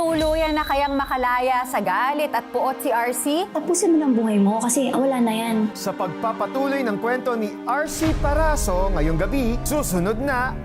Tuluyan na kayang makalaya sa galit at puot si RC? Tapusin mo ng buhay mo kasi wala na yan. Sa pagpapatuloy ng kwento ni RC Paraso ngayong gabi, susunod na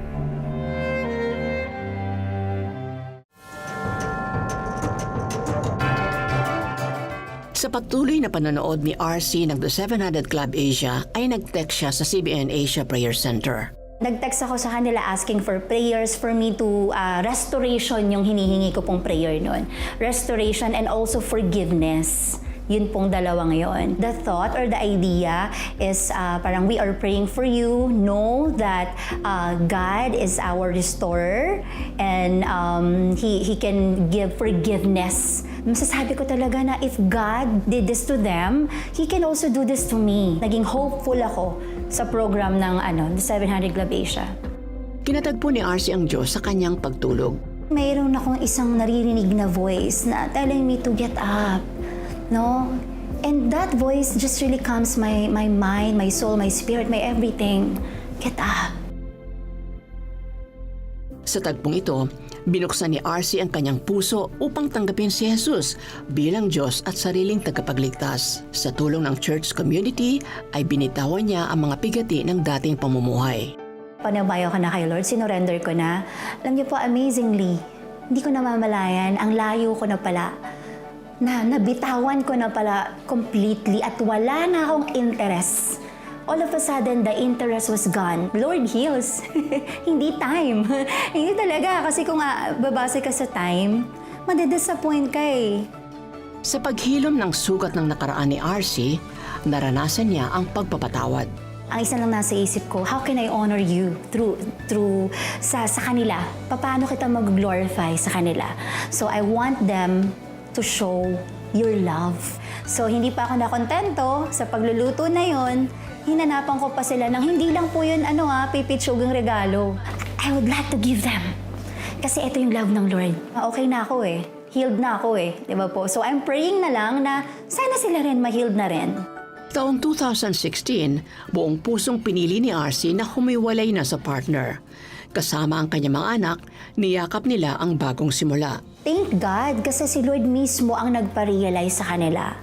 Sa patuloy na panonood ni RC ng The 700 Club Asia ay nag-text siya sa CBN Asia Prayer Center. Nag-text ako sa kanila asking for prayers for me to uh, restoration yung hinihingi ko pong prayer nun. Restoration and also forgiveness. Yun pong dalawa ngayon. The thought or the idea is uh, parang we are praying for you. Know that uh, God is our restorer and um, he, he can give forgiveness. Masasabi ko talaga na if God did this to them, He can also do this to me. Naging hopeful ako sa program ng ano, the 700 Club Asia. Kinatagpo ni RC ang Diyos sa kanyang pagtulog. Mayroon akong isang naririnig na voice na telling me to get up. No? And that voice just really calms my, my mind, my soul, my spirit, my everything. Get up. Sa tagpong ito, binuksan ni RC ang kanyang puso upang tanggapin si Jesus bilang Diyos at sariling tagapagligtas. Sa tulong ng church community ay binitawan niya ang mga pigati ng dating pamumuhay. Panabayo ko na kay Lord, sinurrender ko na. Alam niyo po, amazingly, hindi ko namamalayan, ang layo ko na pala. Na nabitawan ko na pala completely at wala na akong interest. All of a sudden, the interest was gone. Lord heals. hindi time. hindi talaga. Kasi kung uh, babase ka sa time, madidisappoint ka eh. Sa paghilom ng sugat ng nakaraan ni RC, naranasan niya ang pagpapatawad. Ang isa lang nasa isip ko, how can I honor you through through sa sa kanila? Paano kita mag-glorify sa kanila? So I want them to show your love. So hindi pa ako nakontento sa pagluluto na yon. Hinanapan ko pa sila ng hindi lang po yun ano ha, pipitsugang regalo. I would like to give them. Kasi ito yung love ng Lord. Okay na ako eh. Healed na ako eh. Di ba po? So I'm praying na lang na sana sila rin ma-healed na rin. Taong 2016, buong pusong pinili ni RC na humiwalay na sa partner. Kasama ang kanyang mga anak, niyakap nila ang bagong simula. Thank God kasi si Lord mismo ang nagpa-realize sa kanila.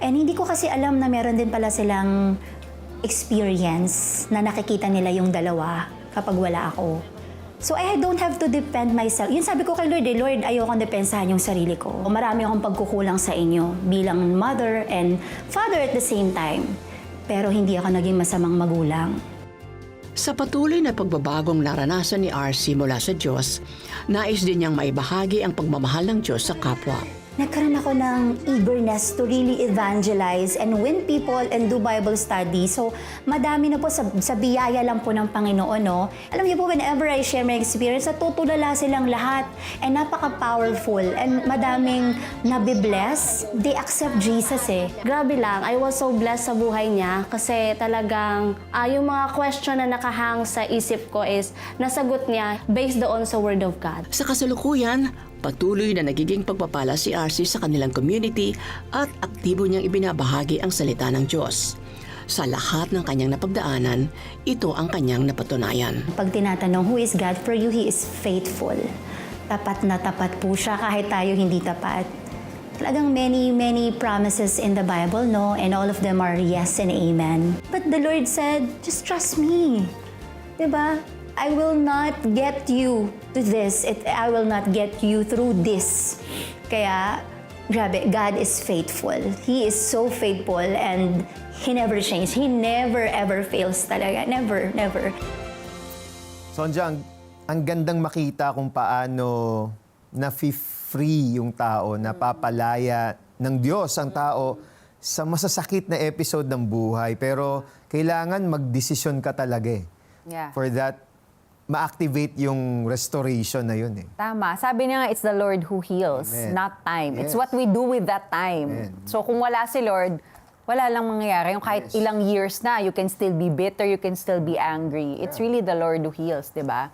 And hindi ko kasi alam na meron din pala silang experience na nakikita nila yung dalawa kapag wala ako. So I don't have to depend myself. Yun sabi ko kay Lord, eh, Lord, ayokong depensahan yung sarili ko. Marami akong pagkukulang sa inyo bilang mother and father at the same time. Pero hindi ako naging masamang magulang. Sa patuloy na pagbabagong naranasan ni RC mula sa Diyos, nais din niyang maibahagi ang pagmamahal ng Diyos sa kapwa. Nagkaroon ako ng eagerness to really evangelize and win people and do Bible study. So, madami na po sa, sa biyaya lang po ng Panginoon, no? Alam niyo po, whenever I share my experience, natutulala silang lahat. And napaka-powerful. And madaming nabibless. They accept Jesus, eh. Grabe lang, I was so blessed sa buhay niya kasi talagang ah, yung mga question na nakahang sa isip ko is nasagot niya based doon sa Word of God. Sa kasalukuyan, patuloy na nagiging pagpapala si RC sa kanilang community at aktibo niyang ibinabahagi ang salita ng Diyos. Sa lahat ng kanyang napagdaanan, ito ang kanyang napatunayan. Pag tinatanong, who is God for you? He is faithful. Tapat na tapat po siya kahit tayo hindi tapat. Talagang many, many promises in the Bible, no? And all of them are yes and amen. But the Lord said, just trust me. 'Di ba? I will not get you to this. It, I will not get you through this. Kaya, grabe, God is faithful. He is so faithful and He never changes. He never ever fails talaga. Never, never. Sonja, ang, ang gandang makita kung paano na-free yung tao, napapalaya ng Diyos ang tao sa masasakit na episode ng buhay. Pero kailangan magdesisyon ka talaga eh. Yeah. For that, ma-activate yung restoration na yun eh. Tama. Sabi niya nga, it's the Lord who heals, Amen. not time. It's Yes. what we do with that time. Amen. So kung wala si Lord, wala lang mangyayari. Yung kahit Yes. ilang years na, you can still be bitter, you can still be angry. It's really the Lord who heals, di ba?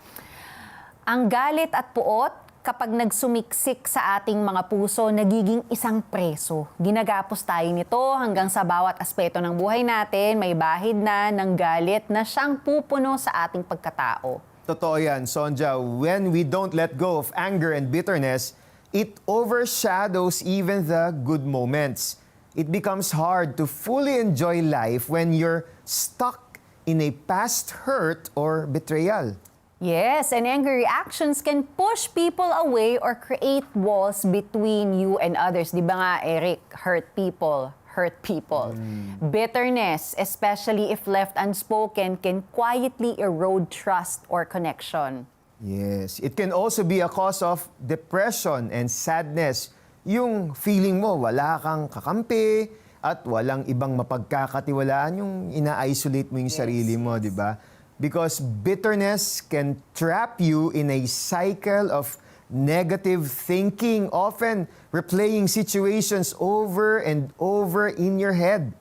Ang galit at puot, kapag nagsumiksik sa ating mga puso, nagiging isang preso. Ginagapos tayo nito hanggang sa bawat aspeto ng buhay natin, may bahid na ng galit na siyang pupuno sa ating pagkatao. Totoo yan, Sonja. When we don't let go of anger and bitterness, it overshadows even the good moments. It becomes hard to fully enjoy life when you're stuck in a past hurt or betrayal. Yes, and angry reactions can push people away or create walls between you and others. Di ba nga, Eric, hurt people, hurt people. Bitterness, especially if left unspoken, can quietly erode trust or connection. Yes, it can also be a cause of depression and sadness. Yung feeling mo wala kang kakampi at walang ibang mapagkakatiwalaan yung ina-isolate mo yung sarili mo, di ba? Because bitterness can trap you in a cycle of negative thinking, often replaying situations over and over in your head.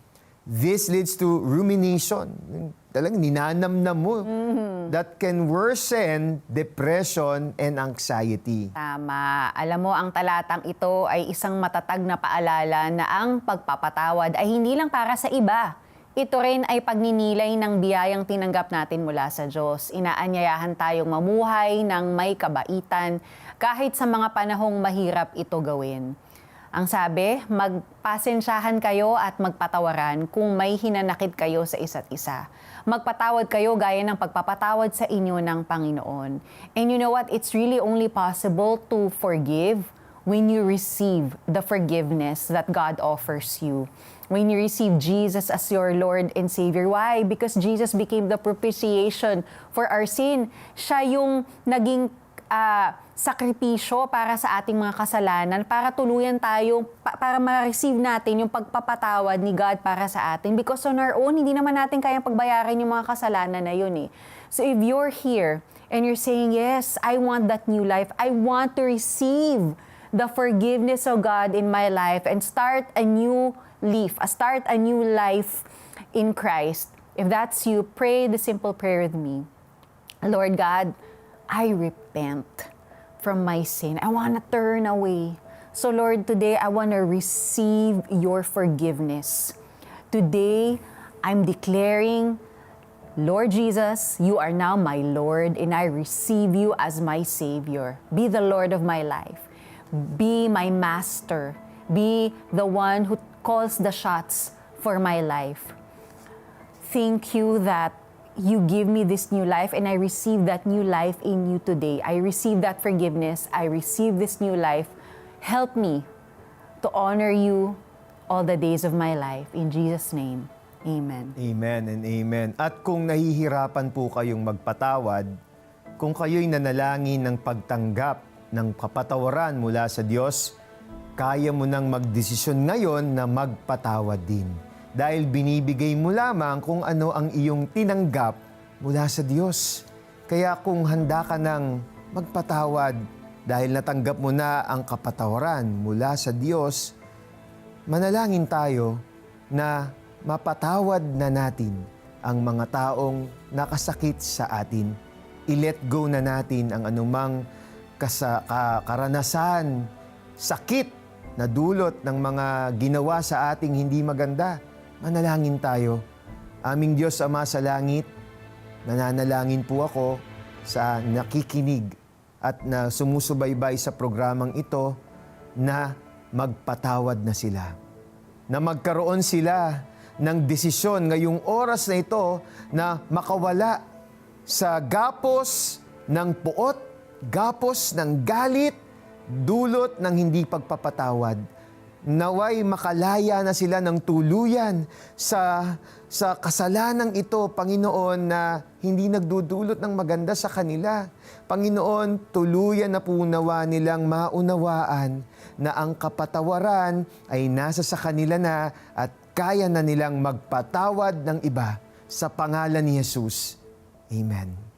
This leads to rumination. Talagang ninanamnam mo. That can worsen depression and anxiety. Tama. Alam mo, ang talatang ito ay isang matatag na paalala na ang pagpapatawad ay hindi lang para sa iba. Ito rin ay pagninilay ng biyayang tinanggap natin mula sa Diyos. Inaanyayahan tayong mamuhay ng may kabaitan kahit sa mga panahong mahirap ito gawin. Ang sabi, magpasensyahan kayo at magpatawaran kung may hinanakit kayo sa isa't isa. Magpatawad kayo gaya ng pagpapatawad sa inyo ng Panginoon. And you know what? It's really only possible to forgive when you receive the forgiveness that God offers you. When you receive Jesus as your Lord and Savior. Why? Because Jesus became the propitiation for our sin. Siya yung naging ah, sakripisyo para sa ating mga kasalanan, para tuluyan tayo, pa- para ma-receive natin yung pagpapatawad ni God para sa atin. Because on our own, hindi naman natin kayang pagbayaran yung mga kasalanan na yun eh. So if you're here and you're saying, yes, I want that new life, I want to receive the forgiveness of God in my life and start a new uh, start a new life in Christ. If that's you, pray the simple prayer with me. Lord God, I repent from my sin. I want to turn away. So, Lord, today I want to receive your forgiveness. Today, I'm declaring, Lord Jesus, you are now my Lord, and I receive you as my Savior. Be the Lord of my life. Be my master. Be the one who calls the shots for my life thank you that you give me this new life and I receive that new life in you today. I receive that forgiveness. I receive this new life. Help me to honor you all the days of my life. In Jesus' name, amen. Amen and amen. At kung nahihirapan po kayong magpatawad, kung kayo'y nanalangin ng pagtanggap ng kapatawaran mula sa Diyos, kaya mo nang magdesisyon ngayon na magpatawad din. Dahil binibigay mo lamang kung ano ang iyong tinanggap mula sa Diyos. Kaya kung handa ka nang magpatawad dahil natanggap mo na ang kapatawaran mula sa Diyos, manalangin tayo na mapatawad na natin ang mga taong nakasakit sa atin. I-let go na natin ang anumang kasa, ka- karanasan, sakit na dulot ng mga ginawa sa ating hindi maganda. Manalangin tayo. Aming Diyos Ama sa langit, nananalangin po ako sa nakikinig at na sumusubaybay sa programang ito na magpatawad na sila na magkaroon sila ng desisyon ngayong oras na ito na makawala sa gapos ng puot, gapos ng galit, dulot ng hindi pagpapatawad. Naway makalaya na sila ng tuluyan sa sa kasalanang ito, Panginoon, na hindi nagdudulot ng maganda sa kanila. Panginoon, tuluyan na po nawa nilang maunawaan na ang kapatawaran ay nasa sa kanila na at kaya na nilang magpatawad ng iba sa pangalan ni Jesus. Amen.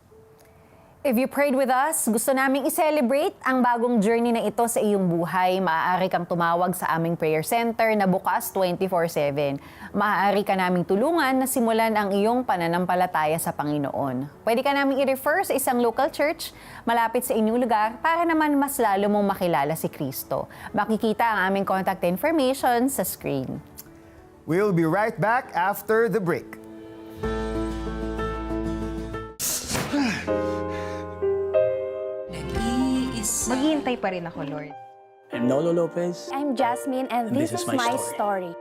If you prayed with us, gusto naming i-celebrate ang bagong journey na ito sa iyong buhay. Maaari kang tumawag sa aming prayer center na bukas 24-7. Maaari ka naming tulungan na simulan ang iyong pananampalataya sa Panginoon. Pwede ka naming i-refer sa isang local church malapit sa inyong lugar para naman mas lalo mong makilala si Kristo. Makikita ang aming contact information sa screen. We'll be right back after the break. Maghihintay pa rin ako, Lord. I'm Nolo Lopez. I'm Jasmine, and, this, is, my, story.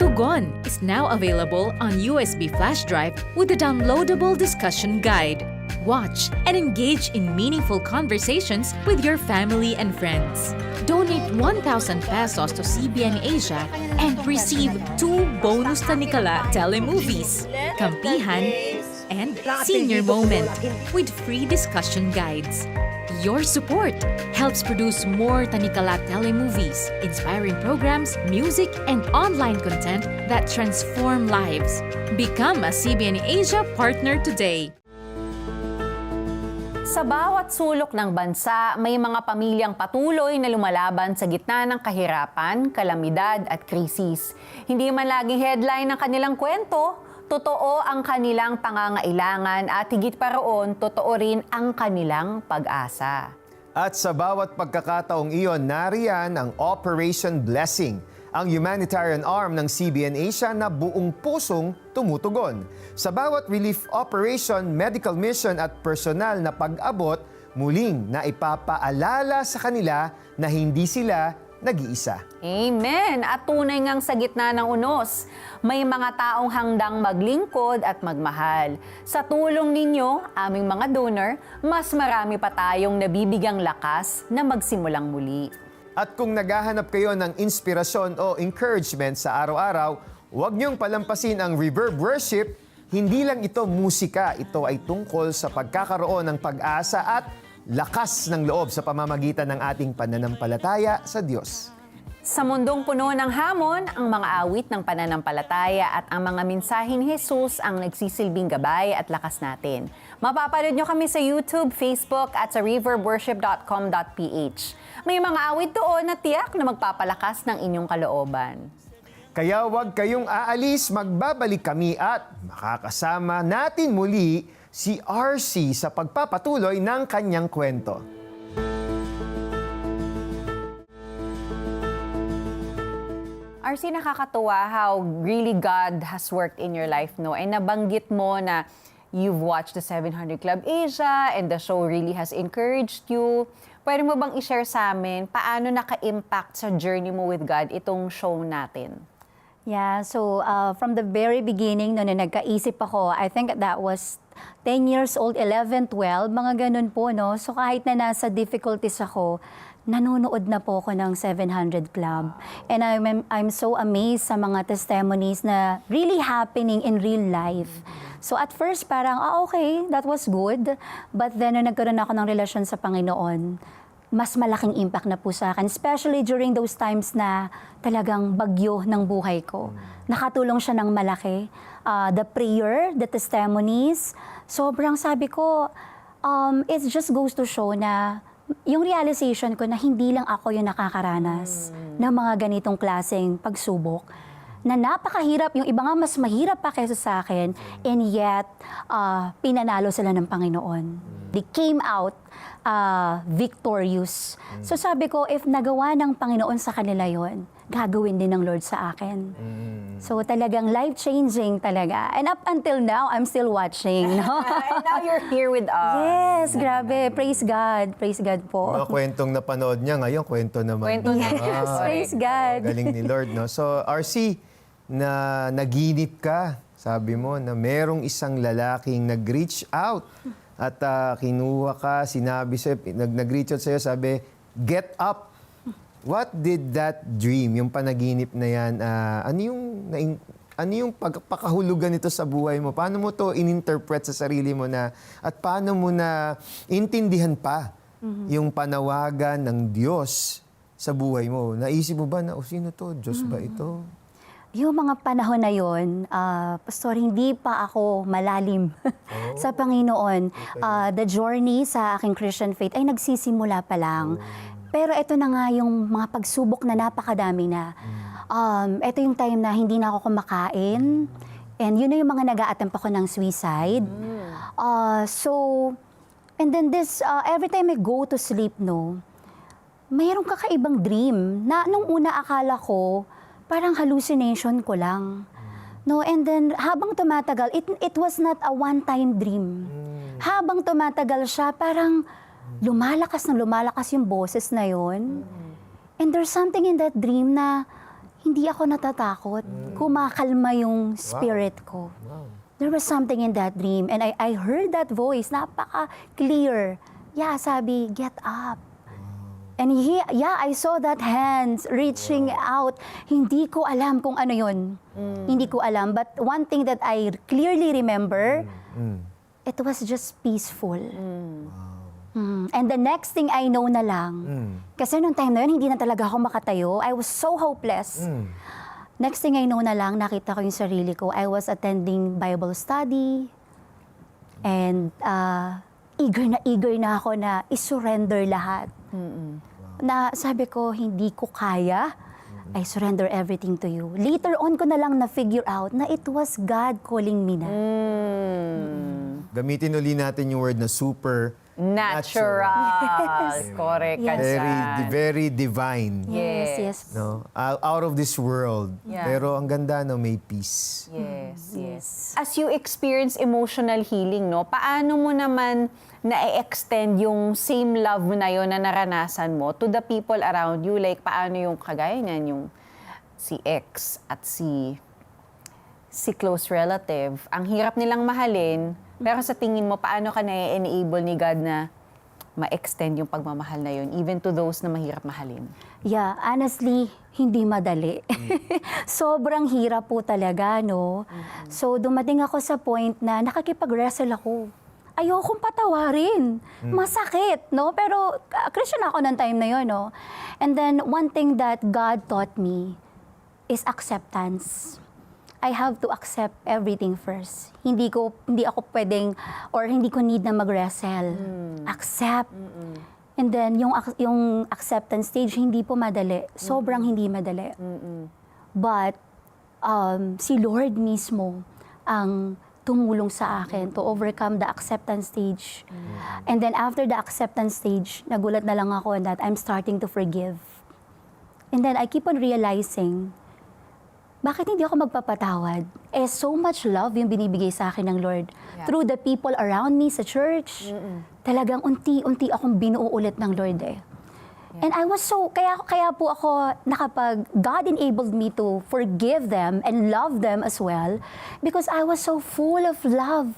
Tugon is now available on USB flash drive with a downloadable discussion guide. Watch and engage in meaningful conversations with your family and friends. Donate 1,000 pesos to CBN Asia and receive two bonus Tanikala telemovies, Kampihan and Senior Moment with free discussion guides. Your support helps produce more Tanikala telemovies, inspiring programs, music, and online content that transform lives. Become a CBN Asia partner today. Sa bawat sulok ng bansa, may mga pamilyang patuloy na lumalaban sa gitna ng kahirapan, kalamidad at krisis. Hindi man laging headline ng kanilang kwento, totoo ang kanilang pangangailangan at higit pa roon, totoo rin ang kanilang pag-asa. At sa bawat pagkakataong iyon, nariyan ang Operation Blessing, ang humanitarian arm ng CBN Asia na buong pusong tumutugon. Sa bawat relief operation, medical mission at personal na pag-abot, muling na ipapaalala sa kanila na hindi sila nag-iisa. Amen! At tunay ngang sa gitna ng unos, may mga taong hangdang maglingkod at magmahal. Sa tulong ninyo, aming mga donor, mas marami pa tayong nabibigang lakas na magsimulang muli. At kung naghahanap kayo ng inspirasyon o encouragement sa araw-araw, huwag niyong palampasin ang reverb worship. Hindi lang ito musika, ito ay tungkol sa pagkakaroon ng pag-asa at lakas ng loob sa pamamagitan ng ating pananampalataya sa Diyos. Sa mundong puno ng hamon, ang mga awit ng pananampalataya at ang mga mensaheng Jesus ang nagsisilbing gabay at lakas natin. Mapapanood nyo kami sa YouTube, Facebook at sa reverbworship.com.ph. May mga awit doon na tiyak na magpapalakas ng inyong kalooban. Kaya huwag kayong aalis, magbabalik kami at makakasama natin muli si RC sa pagpapatuloy ng kanyang kwento. RC, nakakatuwa how really God has worked in your life, no? And nabanggit mo na you've watched the 700 Club Asia and the show really has encouraged you. Pwede mo bang i-share sa amin paano naka-impact sa journey mo with God itong show natin? Yeah, so uh, from the very beginning, no, na nagkaisip ako, I think that was 10 years old, 11, 12, mga ganun po, no? So kahit na nasa difficulties ako, nanonood na po ako ng 700 Club. And I'm, I'm so amazed sa mga testimonies na really happening in real life. So at first, parang, ah, okay, that was good. But then, nung nagkaroon ako ng relasyon sa Panginoon, mas malaking impact na po sa akin, especially during those times na talagang bagyo ng buhay ko. Nakatulong siya ng malaki. Uh, the prayer, the testimonies, sobrang sabi ko, um, it just goes to show na yung realization ko na hindi lang ako yung nakakaranas ng mga ganitong klaseng pagsubok na napakahirap, yung iba nga mas mahirap pa kaysa sa akin, and yet, uh, pinanalo sila ng Panginoon. They came out uh, victorious. So sabi ko, if nagawa ng Panginoon sa kanila yon, gagawin din ng Lord sa akin. So talagang life-changing talaga. And up until now, I'm still watching. No? And now you're here with us. yes, grabe. Praise God. Praise God po. Mga kwentong napanood niya ngayon, kwento naman. Kwento niya. Yes, Ah, praise God. Galing ni Lord, no? So, RC, na naginip ka, sabi mo, na merong isang lalaking nag-reach out at ah, kinuha ka, sinabi sa'yo, nag- nag-reach out sa'yo, sabi, get up. What did that dream, yung panaginip na yan, ah, ano yung, nain- ano yung pagpakahulugan nito sa buhay mo? Paano mo to ininterpret sa sarili mo na, at paano mo na intindihan pa yung panawagan ng Diyos sa buhay mo? Naisip mo ba na, oh, sino to? Diyos ba ito? Yung mga panahon na yon, ah, Pastor, hindi pa ako malalim sa Panginoon. Ah, the journey sa aking Christian faith ay nagsisimula pa lang. Pero ito na nga yung mga pagsubok na napakadami na. Um, ito yung time na hindi na ako kumakain. And yun na yung mga nag a ako ng suicide. Ah, so, and then this, ah, every time I go to sleep, no, mayroong kakaibang dream na nung una akala ko parang hallucination ko lang. No, and then habang tumatagal, it, it was not a one-time dream. Habang tumatagal siya, parang lumalakas na lumalakas yung boses na yon. And there's something in that dream na hindi ako natatakot. Kumakalma yung spirit ko. There was something in that dream and I, I heard that voice, napaka-clear. Yeah, sabi, get up. And he, yeah, I saw that hands reaching out. Hindi ko alam kung ano yun. Hindi ko alam. But one thing that I clearly remember, it was just peaceful. Mm. And the next thing I know na lang, kasi nung time na yun, hindi na talaga ako makatayo. I was so hopeless. Next thing I know na lang, nakita ko yung sarili ko. I was attending Bible study. And uh, eager na eager na ako na isurrender lahat. Na sabi ko, hindi ko kaya. I surrender everything to you. Later on ko na lang na-figure out na it was God calling me na. Gamitin uli natin yung word na super Natural. Correct ka Yes. Very, dyan. very divine. Yes, Yes. yes. No? Out out of this world. Yeah. Pero ang ganda, no, may peace. Yes, yes. As you experience emotional healing, no, paano mo naman na-extend yung same love na yon na naranasan mo to the people around you? Like, paano yung kagaya niyan, yung si ex at si si close relative, ang hirap nilang mahalin, pero sa tingin mo, paano ka na-enable ni God na ma-extend yung pagmamahal na yun, even to those na mahirap mahalin? Yeah, honestly, hindi madali. Sobrang hirap po talaga, no? So, dumating ako sa point na nakikipag-wrestle ako. Ayokong patawarin. Masakit, no? Pero uh, Christian ako ng time na yun, no? And then, one thing that God taught me is acceptance. I have to accept everything first. Hindi ko hindi ako pwedeng or hindi ko need na mag-wrestle. Accept. And then yung yung acceptance stage hindi po madali. Sobrang hindi madali. But um, si Lord mismo ang tumulong sa akin to overcome the acceptance stage. And then after the acceptance stage, nagulat na lang ako that I'm starting to forgive. And then I keep on realizing, bakit hindi ako magpapatawad? Eh, so much love yung binibigay sa akin ng Lord. Yeah. Through the people around me sa church. Talagang unti-unti akong binuo ulit ng Lord eh. And I was so, kaya, kaya po ako nakapag, God enabled me to forgive them and love them as well because I was so full of love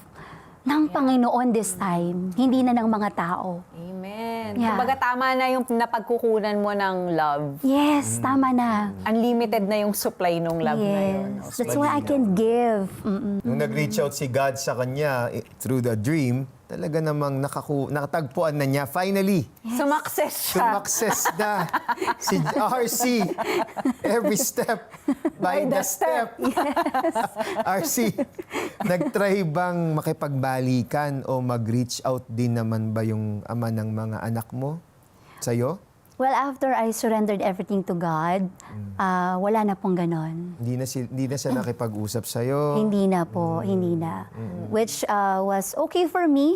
ng Panginoon this time, hindi na ng mga tao. Amen. Yeah. Kumbaga tama na yung napagkukunan mo ng love. Yes, tama na. Unlimited na yung supply ng love na yun. no? Yes, that's why I can give. Mm-mm. Nung nag-reach out si God sa kanya eh, through the dream, talaga namang nakaku nakatagpuan na niya. Finally, Sumakses siya. sumakses na si RC. Every step by, the, step. RC, nag-try bang makipagbalikan o mag-reach out din naman ba yung ama ng mga anak mo sa'yo? Well, after I surrendered everything to God, ah, wala na pong ganon. Hindi na, si, hindi na siya nakipag-usap sa'yo? Hindi na po, hindi na. Which ah, was okay for me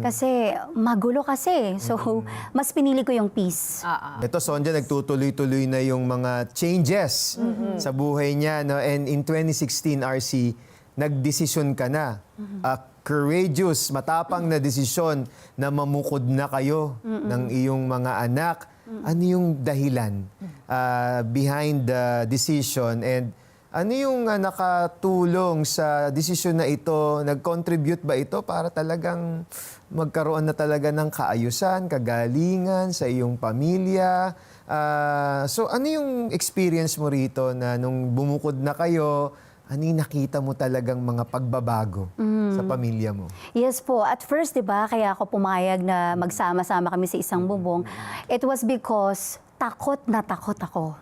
kasi magulo kasi. So, mas pinili ko yung peace. Ah, ah. Ito, Sonja, nagtutuloy-tuloy na yung mga changes sa buhay niya. No? And in 2016, RC, nagdesisyon ka na. A courageous, matapang na desisyon na mamukod na kayo ng iyong mga anak. Ano yung dahilan ah, behind the decision and ano yung ah, nakatulong sa desisyon na ito? Nag-contribute ba ito para talagang magkaroon na talaga ng kaayusan, kagalingan sa iyong pamilya? Ah, so ano yung experience mo rito na nung bumukod na kayo, ano yung nakita mo talagang mga pagbabago sa pamilya mo? Yes po. At first, di ba, kaya ako pumayag na magsama-sama kami sa isang bubong. It was because takot na takot ako.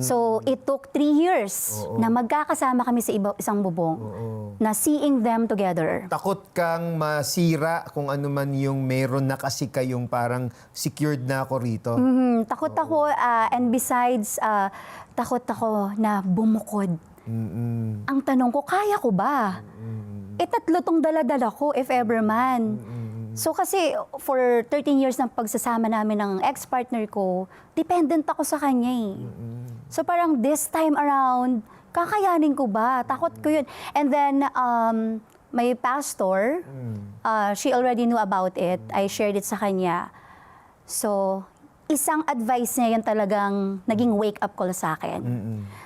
So, it took three years na magkakasama kami sa iba, isang bubong, na seeing them together. Takot kang masira kung ano man yung meron na kasi kayong parang secured na ako rito. Mhm, takot ako, ah, and besides, ah, takot ako na bumukod. Ang tanong ko, kaya ko ba? Eh, tatlo tong daladala ko, if ever man. So kasi for 13 years ng pagsasama namin ng ex-partner ko, dependent ako sa kanya eh. So parang this time around, kakayanin ko ba? Takot ko yun. And then, um, my pastor, uh, she already knew about it. I shared it sa kanya. So, isang advice niya yun talagang naging wake-up call sa akin.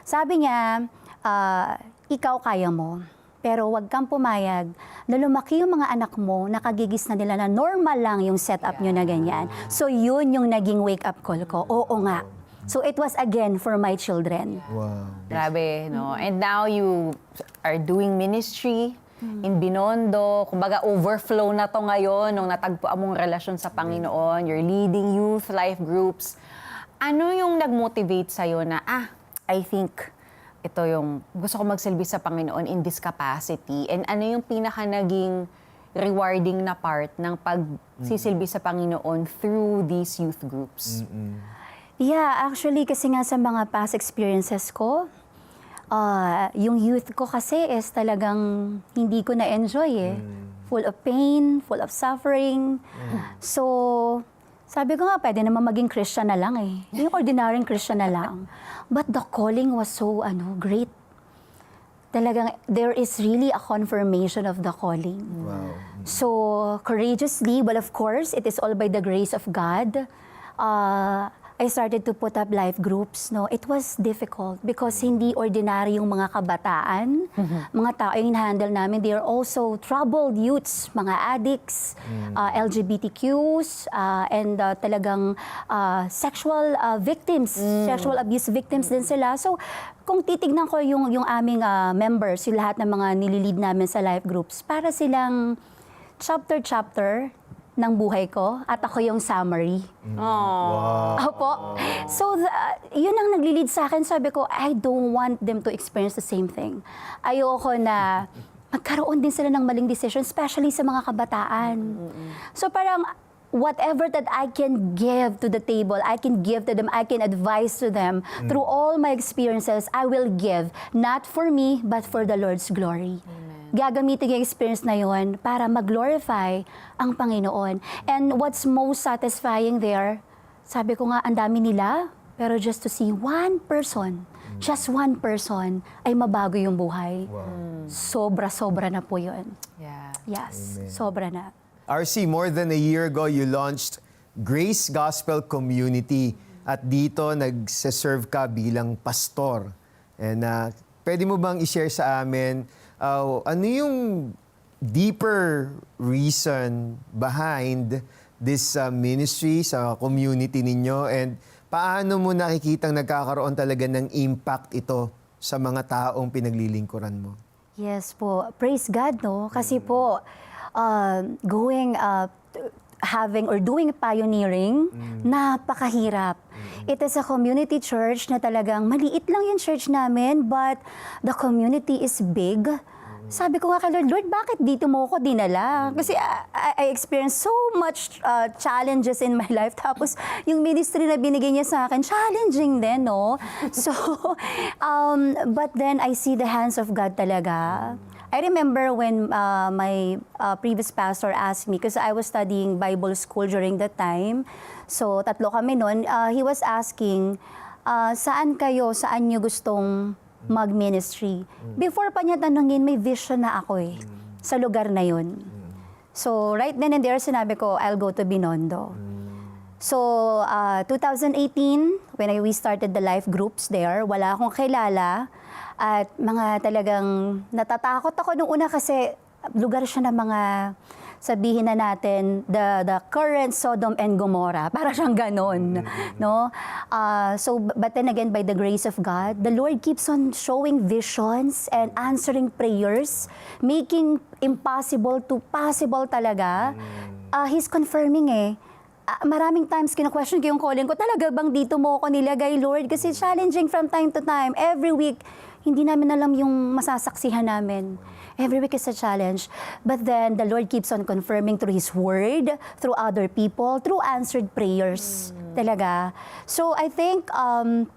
Sabi niya, ah, ikaw kaya mo, pero wag kang pumayag na lumaki yung mga anak mo, nakagigis na nila na normal lang yung setup nyo na ganyan. So, yun yung naging wake-up call ko. Oo nga. So, it was again for my children. Wow. Grabe, no? And now you are doing ministry in Binondo. Kumbaga, overflow na to ngayon nung natagpo mong relasyon sa Panginoon. You're leading youth life groups. Ano yung nag-motivate sa'yo na, ah, I think ito yung gusto ko magsilbi sa Panginoon in this capacity? And ano yung pinaka naging rewarding na part ng pagsisilbi sa Panginoon through these youth groups? Yeah, actually kasi nga sa mga past experiences ko, ah, yung youth ko kasi is talagang hindi ko na-enjoy eh. Full of pain, full of suffering. So, sabi ko nga, pwede naman maging Christian na lang eh. Yung ordinary Christian na lang. But the calling was so ano great. Talagang there is really a confirmation of the calling. Wow. So, courageously, well, of course, it is all by the grace of God. Uh, I started to put up life groups. No, It was difficult because hindi ordinary yung mga kabataan, mga tao yung handle namin. They are also troubled youths, mga addicts, uh, LGBTQs, uh, and uh, talagang uh, sexual uh, victims, sexual abuse victims din sila. So, kung titignan ko yung, yung aming uh, members, yung lahat ng mga nililid namin sa life groups, para silang chapter-chapter ng buhay ko at ako yung summary. Opo. So, the, yun ang naglilid sa akin. Sabi ko, I don't want them to experience the same thing. Ayoko na magkaroon din sila ng maling decision, especially sa mga kabataan. So, parang whatever that I can give to the table, I can give to them, I can advise to them through all my experiences, I will give. Not for me, but for the Lord's glory gagamitin yung experience na yun para mag-glorify ang Panginoon. And what's most satisfying there, sabi ko nga, ang dami nila, pero just to see one person, just one person, ay mabago yung buhay. Sobra-sobra na po yun. Yeah. Yes, sobra na. RC, more than a year ago, you launched Grace Gospel Community at dito nagse-serve ka bilang pastor. And uh, pwede mo bang i-share sa amin uh, ano yung deeper reason behind this uh, ministry sa community ninyo and paano mo nakikitang nagkakaroon talaga ng impact ito sa mga taong pinaglilingkuran mo? Yes po. Praise God, no? Kasi po, uh, going, uh, having or doing pioneering, napakahirap. It is a community church na talagang maliit lang yung church namin, but the community is big. Sabi ko nga kay Lord, Lord, bakit dito mo ako dinala? Kasi uh, I, I experienced so much uh, challenges in my life. Tapos yung ministry na binigay niya sa akin, challenging din, no? So, um, but then I see the hands of God talaga. I remember when uh, my uh, previous pastor asked me, because I was studying Bible school during that time, so tatlo kami noon, uh, he was asking, uh, saan kayo, saan nyo gustong mag-ministry? Before pa niya tanungin, may vision na ako eh, sa lugar na yun. So right then and there, sinabi ko, I'll go to Binondo. So, uh, 2018, when I, we started the life groups there, wala akong kilala. At mga talagang natatakot ako nung una kasi lugar siya ng mga sabihin na natin the the current Sodom and Gomorrah. Para siyang ganon no? Ah, so but then again by the grace of God the Lord keeps on showing visions and answering prayers making impossible to possible talaga. Ah, he's confirming eh. Ah, maraming times kina-question ko yung calling ko, talaga bang dito mo ako nilagay, Lord? Kasi challenging from time to time. Every week, hindi namin alam yung masasaksihan namin. Every week is a challenge. But then, the Lord keeps on confirming through His Word, through other people, through answered prayers. Talaga. So, I think um,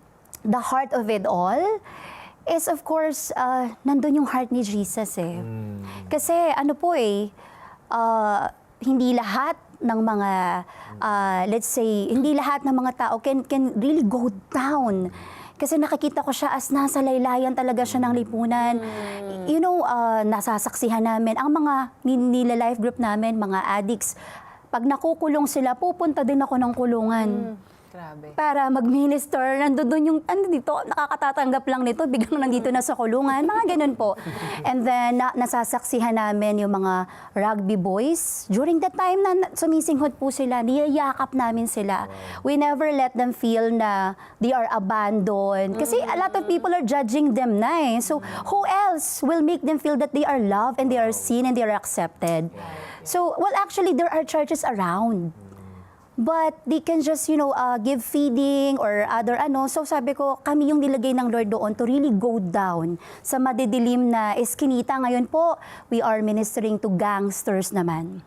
the heart of it all is, of course, uh, nandun yung heart ni Jesus eh. Kasi, ano po eh, uh, hindi lahat ng mga, ah, let's say, hindi lahat ng mga tao can, can really go down. Kasi nakikita ko siya as nasa laylayan talaga siya ng lipunan. You know, ah, nasasaksihan namin, ang mga ni- nila life group namin, mga addicts, pag nakukulong sila, pupunta din ako ng kulungan Grabe. para mag-minister. Nandun doon yung, ano dito, nakakatatanggap lang nito, biglang nandito na sa kulungan, mga ganun po. And then, na, nasasaksihan namin yung mga rugby boys. During the time na na- sumisinghot po sila, niyayakap namin sila. We never let them feel na they are abandoned. Kasi a lot of people are judging them na eh. So, who else will make them feel that they are loved and they are seen and they are accepted? So, well, actually, there are churches around but they can just, you know, uh, give feeding or other ano. So sabi ko, kami yung nilagay ng Lord doon to really go down sa madidilim na eskinita. Ngayon po, we are ministering to gangsters naman.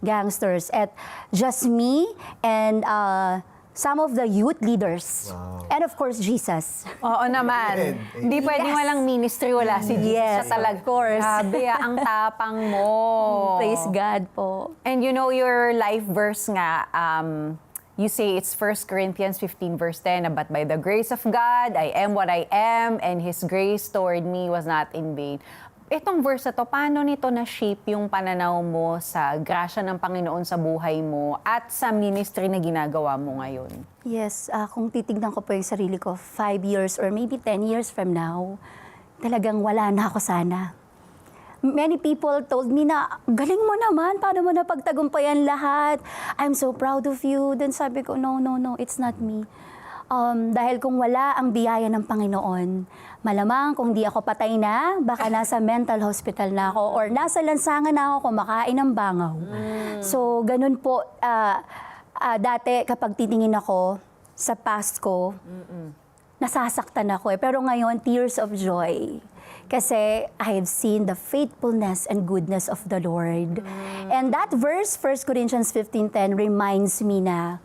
Gangsters. At just me and uh, some of the youth leaders. And of course, Jesus. Oo naman. Hindi pwedeng Yes. walang ministry, wala si Jesus. Yes, Siya talaga. of course. Grabe, ah, ang tapang mo. Praise God po. And you know your life verse nga, um, you say it's 1 Corinthians 15 verse 10, na, but by the grace of God, I am what I am, and His grace toward me was not in vain. Itong verse to, paano nito na-shape yung pananaw mo sa grasya ng Panginoon sa buhay mo at sa ministry na ginagawa mo ngayon? Yes, ah, kung titignan ko po yung sarili ko, five years or maybe 10 years from now, talagang wala na ako sana. Many people told me na, galing mo naman, paano mo napagtagumpayan lahat? I'm so proud of you. Then sabi ko, no, no, no, it's not me. Um, dahil kung wala ang biyaya ng Panginoon, malamang kung di ako patay na, baka nasa mental hospital na ako or nasa lansangan na ako kumakain ng bangaw. So, ganun po. ah, ah, dati, kapag titingin ako sa past ko, nasasaktan ako eh. Pero ngayon, tears of joy. Kasi I have seen the faithfulness and goodness of the Lord. And that verse, 1 Corinthians 15.10, reminds me na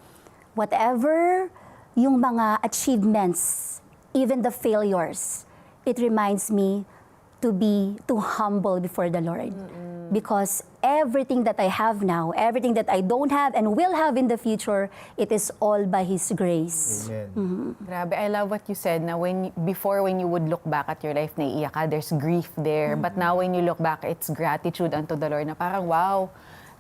whatever yung mga achievements, even the failures, it reminds me to be, to humble before the Lord. Because everything that I have now, everything that I don't have and will have in the future, it is all by His grace. Amen. Grabe, I love what you said na when before when you would look back at your life naiiyak ka, there's grief there. But now when you look back, it's gratitude unto the Lord na parang wow,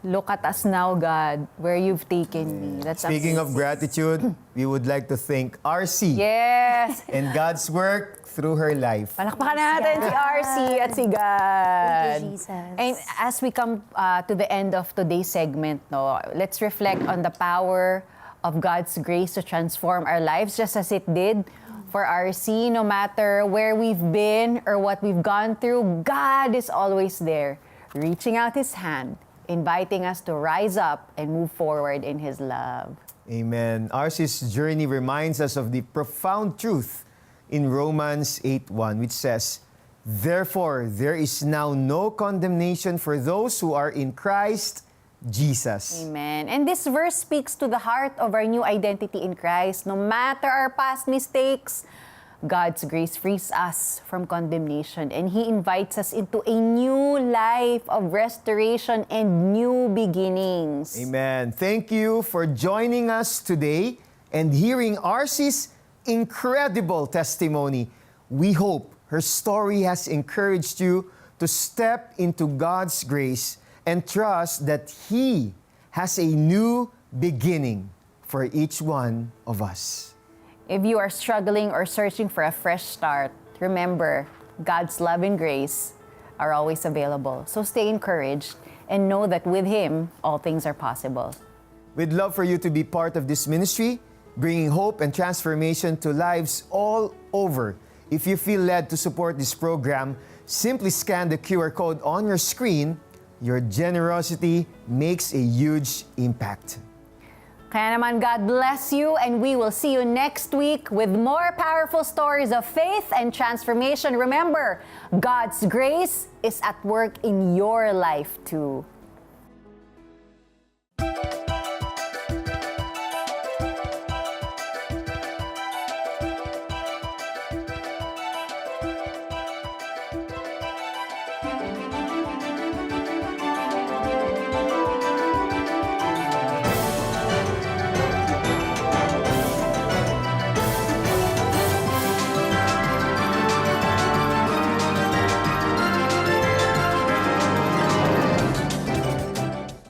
look at us now, God, where you've taken me. That's Speaking of gratitude, we would like to thank RC Yes! and God's work through her life. Palakpakan natin si RC at si God. Thank you, Jesus. And as we come uh, to the end of today's segment, no, let's reflect on the power of God's grace to transform our lives just as it did for RC. No matter where we've been or what we've gone through, God is always there, reaching out His hand, inviting us to rise up and move forward in His love. Amen. RC's journey reminds us of the profound truth in Romans 8:1 which says, "Therefore there is now no condemnation for those who are in Christ Jesus." Amen. And this verse speaks to the heart of our new identity in Christ. No matter our past mistakes, God's grace frees us from condemnation and He invites us into a new life of restoration and new beginnings. Amen. Thank you for joining us today and hearing RC's incredible testimony. We hope her story has encouraged you to step into God's grace and trust that He has a new beginning for each one of us. If you are struggling or searching for a fresh start, remember God's love and grace are always available. So stay encouraged and know that with Him, all things are possible. We'd love for you to be part of this ministry, bringing hope and transformation to lives all over. If you feel led to support this program, simply scan the QR code on your screen. Your generosity makes a huge impact. Kaya naman, God bless you, and we will see you next week with more powerful stories of faith and transformation. Remember, God's grace is at work in your life too.